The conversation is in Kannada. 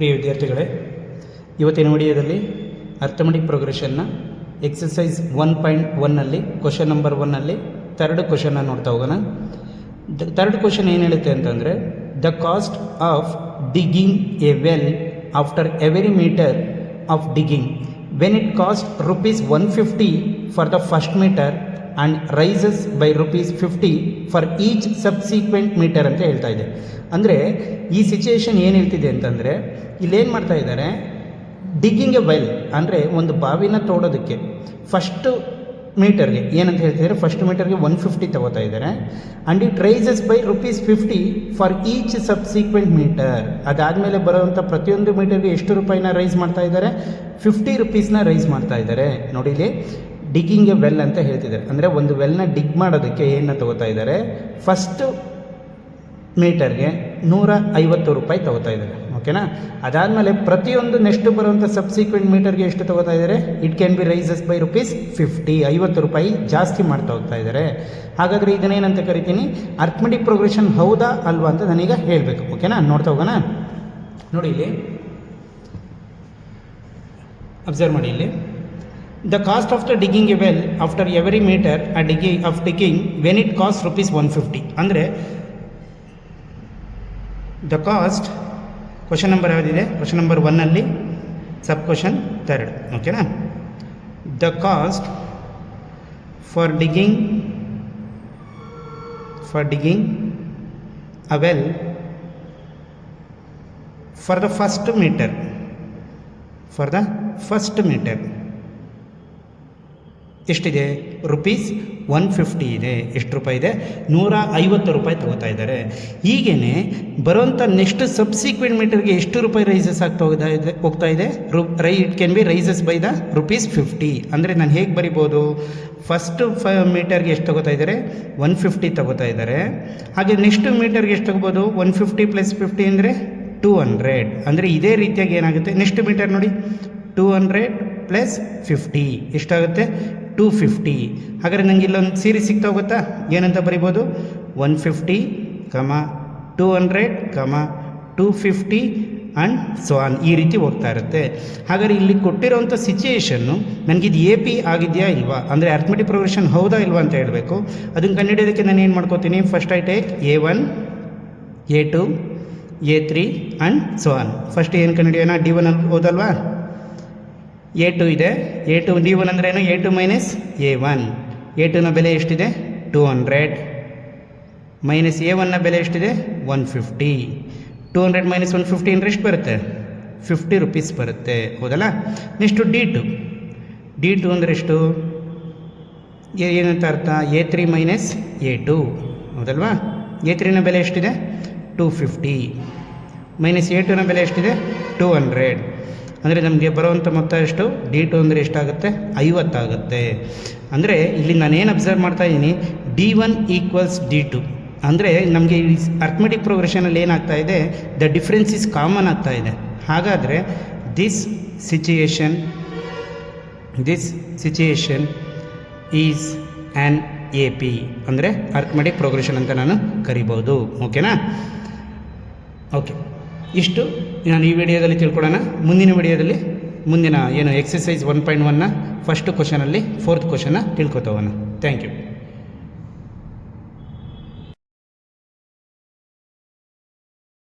ಪ್ರಿಯ ವಿದ್ಯಾರ್ಥಿಗಳೇ, ಇವತ್ತಿನ ವಿಡಿಯೋದಲ್ಲಿ ಅರ್ಥಮೆಟಿಕ್ ಪ್ರೋಗ್ರೆಷನ್ನ ಎಕ್ಸಸೈಸ್ ಒನ್ ಪಾಯಿಂಟ್ ಒನ್ನಲ್ಲಿ ಕ್ವಶನ್ ನಂಬರ್ ಒನ್ನಲ್ಲಿ ತರ್ಡ್ ಕ್ವಶನ್ನ ನೋಡ್ತಾ ಹೋಗೋಣ. ತರ್ಡ್ ಕ್ವಶನ್ ಏನು ಹೇಳುತ್ತೆ ಅಂತಂದರೆ the cost of digging a well after every metre of digging when it cost rupees one fifty for the first metre and rises by rupees fifty for each subsequent metre ಅಂತ ಹೇಳ್ತಾ ಇದೆ. ಅಂದರೆ ಈ ಸಿಚುಯೇಷನ್ ಏನು ಹೇಳ್ತಿದೆ ಅಂತಂದರೆ, ಇಲ್ಲೇನು ಮಾಡ್ತಾ ಇದ್ದಾರೆ? ಡಿಗ್ಗಿಂಗ್ ಎ ವೆಲ್ ಅಂದರೆ ಒಂದು ಬಾವಿನ ತೋಡೋದಕ್ಕೆ ಫಸ್ಟು ಮೀಟರ್ಗೆ ಏನಂತ ಹೇಳ್ತಿದ್ದಾರೆ ಫಸ್ಟ್ ಮೀಟರ್ಗೆ ಒನ್ ಫಿಫ್ಟಿ ತಗೋತಾ ಇದ್ದಾರೆ. And it rises by rupees fifty for each subsequent metre ಅದಾದಮೇಲೆ ಬರೋವಂಥ ಪ್ರತಿಯೊಂದು ಮೀಟರ್ಗೆ ಎಷ್ಟು ರೂಪಾಯಿನ ರೈಸ್ ಮಾಡ್ತಾ ಇದ್ದಾರೆ? ಫಿಫ್ಟಿ ರುಪೀಸ್ನ ರೈಸ್ ಮಾಡ್ತಾ ಇದ್ದಾರೆ. ನೋಡಿಲಿ ಡಿಗ್ಗಿಂಗ್ ಎ ವೆಲ್ ಅಂತ ಹೇಳ್ತಿದ್ದಾರೆ. ಅಂದರೆ ಒಂದು ವೆಲ್ನ ಡಿಗ್ ಮಾಡೋದಕ್ಕೆ ಏನನ್ನ ತಗೋತಾ ಇದ್ದಾರೆ? ಫಸ್ಟು ಮೀಟರ್ಗೆ ನೂರ ಐವತ್ತು ರೂಪಾಯಿ ತಗೋತಾ ಇದ್ದಾರೆ. ಓಕೆನಾ ಅದಾದಮೇಲೆ ಪ್ರತಿಯೊಂದು ನೆಕ್ಸ್ಟ್ ಬರುವಂಥ ಸಬ್ಸಿಕ್ವೆಂಟ್ ಮೀಟರ್ಗೆ ಎಷ್ಟು ತಗೋತಾ ಇದ್ದಾರೆ? It can be rises by rupees fifty ಐವತ್ತು ರೂಪಾಯಿ ಜಾಸ್ತಿ ಮಾಡ್ತಾ ಹೋಗ್ತಾ ಇದ್ದಾರೆ. ಹಾಗಾದರೆ ಇದನ್ನೇನಂತ ಕರಿತೀನಿ? ಅರ್ಥಮೆಟಿಕ್ ಪ್ರೋಗ್ರೆಷನ್ ಹೌದಾ ಅಲ್ವಾ ಅಂತ ನಾನೀಗ ಹೇಳಬೇಕು. ಓಕೆನಾ ನೋಡ್ತಾ ಹೋಗೋಣ. ನೋಡಿ ಇಲ್ಲಿ. ಅಬ್ಸರ್ವ್ ಮಾಡಿ ಇಲ್ಲಿ. The cost of the digging a well after every metre a digging of digging when it cost rupees one fifty ಅಂದರೆ ದ ಕಾಸ್ಟ್ ಕ್ವಶನ್ ನಂಬರ್ ಯಾವುದಿದೆ? ಕ್ವಶನ್ ನಂಬರ್ ಒನ್ನಲ್ಲಿ ಸಬ್ ಕ್ವಶನ್ ಥರ್ಡ್ ಓಕೆನಾ the cost for digging for digging a well for the first metre for the first metre ಎಷ್ಟಿದೆ? ರುಪೀಸ್ ಒನ್ ಫಿಫ್ಟಿ ಇದೆ. ಎಷ್ಟು ರೂಪಾಯಿ ಇದೆ? ನೂರ ಐವತ್ತು ರೂಪಾಯಿ ತಗೋತಾ ಇದ್ದಾರೆ. ಹೀಗೇ ಬರುವಂಥ ನೆಕ್ಸ್ಟ್ ಸಬ್ಸಿಕ್ವೆಂಟ್ ಮೀಟರ್ಗೆ ಎಷ್ಟು ರೂಪಾಯಿ ರೈಸಸ್ ಆಗ್ತಾ ಹೋಗ್ತಾ ಇದೆ ಹೋಗ್ತಾ ಇದೆ? ರು Rai it can be rises by the rupees fifty ಅಂದರೆ ನಾನು ಹೇಗೆ ಬರಿಬೋದು? ಫಸ್ಟ್ ಫ ಮೀಟರ್ಗೆ ಎಷ್ಟು ತಗೋತಾ ಇದ್ದಾರೆ? ಒನ್ ಫಿಫ್ಟಿ ತಗೋತಾ ಇದ್ದಾರೆ. ಹಾಗೆ ನೆಕ್ಸ್ಟ್ ಮೀಟರ್ಗೆ ಎಷ್ಟು ತಗೋಬೋದು? ಒನ್ ಫಿಫ್ಟಿ ಪ್ಲಸ್ ಫಿಫ್ಟಿ ಅಂದರೆ ಟೂ ಹಂಡ್ರೆಡ್ ಅಂದರೆ ಇದೇ ರೀತಿಯಾಗಿ ಏನಾಗುತ್ತೆ? ನೆಕ್ಸ್ಟ್ ಮೀಟರ್ ನೋಡಿ ಟೂ ಹಂಡ್ರೆಡ್ ಪ್ಲಸ್ ಫಿಫ್ಟಿ ಎಷ್ಟಾಗುತ್ತೆ? ಟೂ ಫಿಫ್ಟಿ ಹಾಗಾದರೆ ನನಗೆ ಇಲ್ಲೊಂದು ಸೀರೀಸ್ ಸಿಗ್ತಾ ಹೋಗುತ್ತಾ ಏನಂತ ಬರಿಬೋದು? One fifty comma two hundred comma two fifty and so on ಈ ರೀತಿ ಹೋಗ್ತಾ ಇರುತ್ತೆ. ಹಾಗಾದರೆ ಇಲ್ಲಿ ಕೊಟ್ಟಿರೋವಂಥ ಸಿಚುಯೇಷನ್ನು ನನಗಿದು ಎ ಪಿ ಆಗಿದೆಯಾ ಇಲ್ವಾ? ಅಂದರೆ ಅರ್ಥಮೆಟಿಕ್ ಪ್ರೊಗ್ರೆಷನ್ ಹೌದಾ ಇಲ್ವಾ ಅಂತ ಹೇಳಬೇಕು. ಅದನ್ನು ಕಂಡುಹಿಡಿಯೋದಕ್ಕೆ ನಾನು ಏನು ಮಾಡ್ಕೋತೀನಿ? First I take a one a two a three and so on first ಏನು ಕಂಡುಹಿಡಿಯೋಣ? ಡಿ ಒನ್ ಅಲ್ಲಿ ಹೋದಲ್ವಾ? ಎ ಟು ಇದೆ. ಎ ಟು ಡಿ ಒನ್ ಏನು? A two minus a one a ಟುನ ಬೆಲೆ ಎಷ್ಟಿದೆ? ಟೂ ಹಂಡ್ರೆಡ್ ಮೈನಸ್ ಎ ಒನ್ನ ಬೆಲೆ ಎಷ್ಟಿದೆ? One fifty two hundred minus one fifty ಅಂದ್ರೆ ಎಷ್ಟು ಬರುತ್ತೆ? ಫಿಫ್ಟಿ ರುಪೀಸ್ ಬರುತ್ತೆ. ಹೌದಲ್ಲ? Next D two D two ಅಂದರೆ ಎಷ್ಟು? ಏನಂತ ಅರ್ಥ? A three minus a two ಹೌದಲ್ವಾ? ಎ ತ್ರೀನ ಬೆಲೆ ಎಷ್ಟಿದೆ? ಟೂ ಫಿಫ್ಟಿ ಮೈನಸ್ ಎ ಟುನ ಬೆಲೆ ಎಷ್ಟಿದೆ? ಟೂ ಹಂಡ್ರೆಡ್ ಅಂದರೆ ನಮಗೆ ಬರುವಂಥ ಮೊತ್ತ ಎಷ್ಟು? ಡಿ ಟು ಅಂದರೆ ಎಷ್ಟಾಗುತ್ತೆ? ಐವತ್ತಾಗುತ್ತೆ. ಅಂದರೆ ಇಲ್ಲಿ ನಾನೇನು ಅಬ್ಸರ್ವ್ ಮಾಡ್ತಾ ಇದ್ದೀನಿ D one equals D two ಅಂದರೆ ನಮಗೆ ಈ ಅರ್ಥಮೆಟಿಕ್ ಪ್ರೋಗ್ರೆಷನಲ್ಲಿ ಏನಾಗ್ತಾ ಇದೆ? ದ ಡಿಫ್ರೆನ್ಸ್ ಇಸ್ ಕಾಮನ್ ಆಗ್ತಾ ಇದೆ. ಹಾಗಾದರೆ this situation this situation is an A P ಅಂದರೆ ಅರ್ಥಮೆಟಿಕ್ ಪ್ರೋಗ್ರೆಷನ್ ಅಂತ ನಾನು ಕರಿಬೋದು. ಓಕೆನಾ ಓಕೆ ಇಷ್ಟು. ನಾನು ಈ ವಿಡಿಯೋದಲ್ಲಿ ತಿಳ್ಕೊಳ್ಳೋಣ. ಮುಂದಿನ ವಿಡಿಯೋದಲ್ಲಿ ಮುಂದಿನ ಏನು ಎಕ್ಸಸೈಸ್ ಒನ್ ಪಾಯಿಂಟ್ ಒನ್ನ ಫಸ್ಟ್ ಕ್ವಶನಲ್ಲಿ ಫೋರ್ತ್ ಕ್ವಶನ್ನ ತಿಳ್ಕೊತೋಗೋಣ ಥ್ಯಾಂಕ್ ಯು